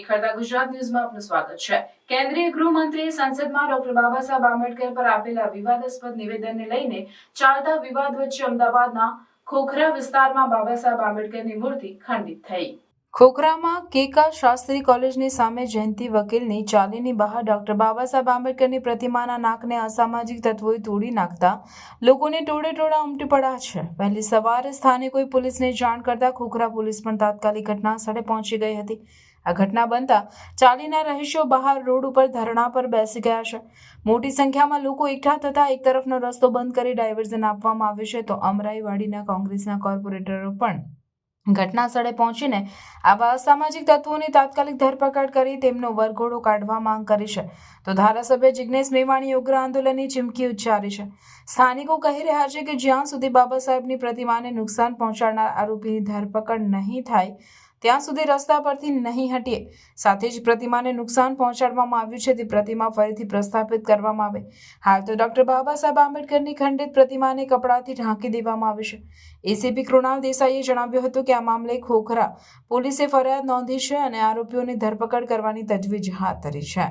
નિખરતા ગુજરાત ન્યૂઝમાં આપનું સ્વાગત છે. કેન્દ્રીય ગૃહમંત્રીએ સંસદમાં ડોક્ટર બાબા સાહેબ આંબેડકર પર આપેલા વિવાદાસ્પદ નિવેદનને લઈને ચાલતા વિવાદ વચ્ચે અમદાવાદના ખોખરા વિસ્તારમાં બાબા સાહેબ આંબેડકરની મૂર્તિ ખંડિત થઈ. ખોખરામાં કેકા શાસ્ત્રી કોલેજની સામે જયંતિ વકીલની ચાલીની બહાર ડોક્ટર બાબા સાહેબ આંબેડકરની પ્રતિમાના નાકને અસામાજિક તત્વોએ તોડી નાખતા લોકોને ટોળે ટોળા ઉમટી પડ્યા છે. વહેલી સવારે સ્થાનિકોએ પોલીસને જાણ કરતા ખોખરા પોલીસ પણ તાત્કાલિક ઘટના સ્થળે પહોંચી ગઈ હતી. આ ઘટના બનતા ચાલીના રહીશો બહાર રોડ ઉપર ધરણા પર બેસી ગયા છે. મોટી સંખ્યામાં લોકો એકઠા થતા એક તરફનો રસ્તો બંધ કરી ડાયવર્ઝન આપવામાં આવ્યું છે. તો અમરાઈવાડીના કોંગ્રેસના કોર્પોરેટરો પણ ઘટના સ્થળે પહોંચીને આવા અસામાજિક તત્વોની તાત્કાલિક ધરપકડ કરી તેમનો વરઘોડો કાઢવા માંગ કરી છે. તો ધારાસભ્ય જિજ્ઞેશ મેવાણી ઉગ્ર આંદોલનની ચીમકી ઉચ્ચારી છે. સ્થાનિકો કહી રહ્યા છે કે જ્યાં સુધી બાબા સાહેબની પ્રતિમાને નુકસાન પહોંચાડનાર આરોપીની ધરપકડ નહીં થાય ત્યાં સુધી રસ્તા પરથી નહીં હટીએ. સાથે જ પ્રતિમાને નુકસાન પહોંચાડવામાં આવ્યું છે. તે પ્રતિમા ફરીથી પ્રસ્થાપિત કરવામાં આવે. હાલ તો ડોક્ટર બાબા સાહેબ આંબેડકરની ખંડિત પ્રતિમાને કપડાથી ઢાંકી દેવામાં આવી છે. એસીપી કૃણાલ દેસાઈએ જણાવ્યું હતું કે આ મામલે ખોખરા પોલીસે ફરિયાદ નોંધી છે અને આરોપીઓની ધરપકડ કરવાની તજવીજ હાથ ધરી છે.